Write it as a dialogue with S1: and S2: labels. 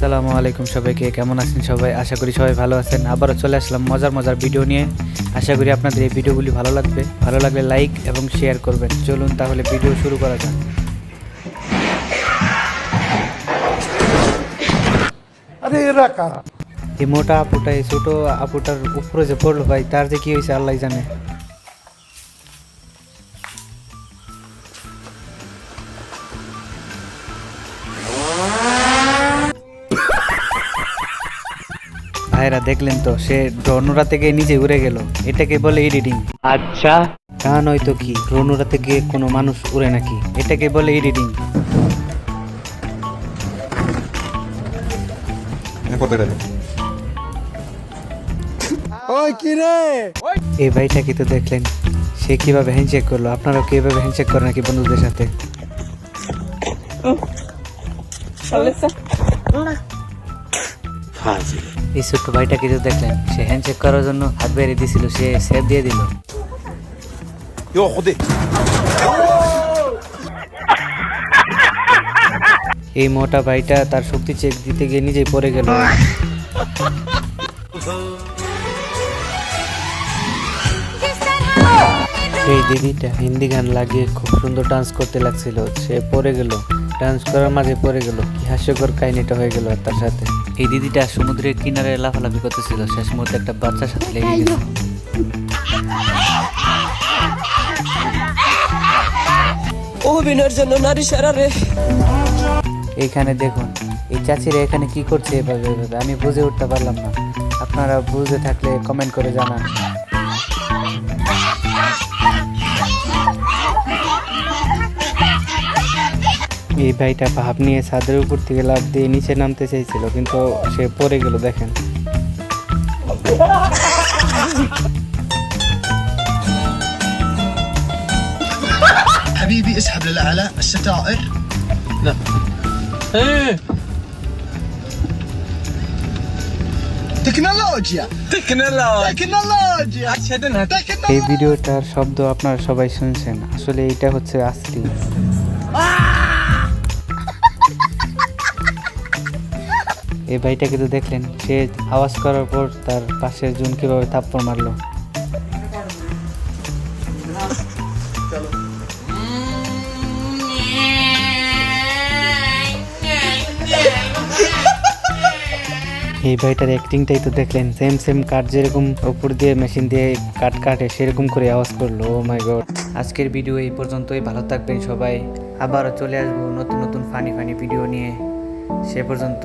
S1: আসসালামু আলাইকুম সবাইকে কেমন আছেন সবাই? আশা করি সবাই ভালো আছেন। আবারও চলে আসলাম মজার মজার ভিডিও নিয়ে। আশা করি আপনাদের এই ভিডিওগুলি ভালো লাগবে। ভালো লাগলে লাইক এবং শেয়ার করবেন। চলুন তাহলে ভিডিও শুরু করা যাক।
S2: আরে এরা
S1: এই মোটা আপুটা এই ছোট আপুটার উপরে যে পড়ল ভাই তার যে কি হয়েছে আল্লাহ জানে। ভাইরা দেখলেন তো সে রনুরা থেকে নিজে উড়ে গেল। এটাকে বলে এডিটিং আচ্ছা। তা নয়তো কি রনুরা থেকে কোনো মানুষ উড়ে নাকি? এটাকে বলে এডিটিং
S2: ওই কি রে?
S1: এই ভাইটাকে তো দেখলেন। সে কীভাবে হ্যান্ডশেক করল? আপনারাও কীভাবে হ্যান্ডশেক করেন নাকি বন্ধুদের সাথে? এই ছোট্ট ভাইটাকে তো দেখলেন সে হ্যান্ডশেক করার জন্য হাত বেরিয়ে দিছিল সে সেভ দিয়ে দিল। এই মোটা ভাইটা তার শক্তি চেক দিতে গিয়ে নিজেই পড়ে গেল। এই দিদিটা হিন্দি গান লাগিয়ে খুব সুন্দর ডান্স করতে লাগছিল। সে পড়ে গেল। ডান্স করার মাঝে পড়ে গেল। কি হাস্যকর কাহিনীটা হয়ে গেল তার সাথে। এই দিদিটা সমুদ্রের কিনারে লাফালাফি করতেছিল। শেষ মুহূর্তে একটা বাচ্চার সাথে লেগে গেল
S3: অভিনয়ের জন্য নারী সারা রে।
S1: এইখানে দেখুন এই চাচিরা এখানে কি করছে এভাবে এভাবে? আমি বুঝে উঠতে পারলাম না। আপনারা বুঝে থাকলে কমেন্ট করে জানান। এই ভাইটা ভাব নিয়ে ছাদের উপর থেকে লাফ দিয়ে নিচে নামতে চাইছিল কিন্তু সে পড়ে গেল দেখেন
S4: حبيبي اسحب للأعلى الستائر
S3: ايه
S4: تكنولوجيا
S3: تكنولوجيا
S4: تكنولوجيا
S3: اشهدنها
S4: تكنولوجيا
S1: এই ভিডিওটার শব্দ আপনারা সবাই শুনছেন আসলে এটা হচ্ছে আস্তি এই ভাইটাকে তো দেখলেন, সে আওয়াজ করার পর তার পাশের জুন কীভাবে থাপ্পড় মারলো। এই ভাইটার অ্যাক্টিংটাই তো দেখলেন সেম সেম কাট যেরকম উপর দিয়ে মেশিন দিয়ে কাট কাটে, সেরকম করে আওয়াজ করল ও মাই গড আজকের ভিডিও এই পর্যন্তই, ভালো থাকবেন সবাই। আবারও চলে আসব নতুন নতুন ফানি ফানি ভিডিও নিয়ে। সে পর্যন্ত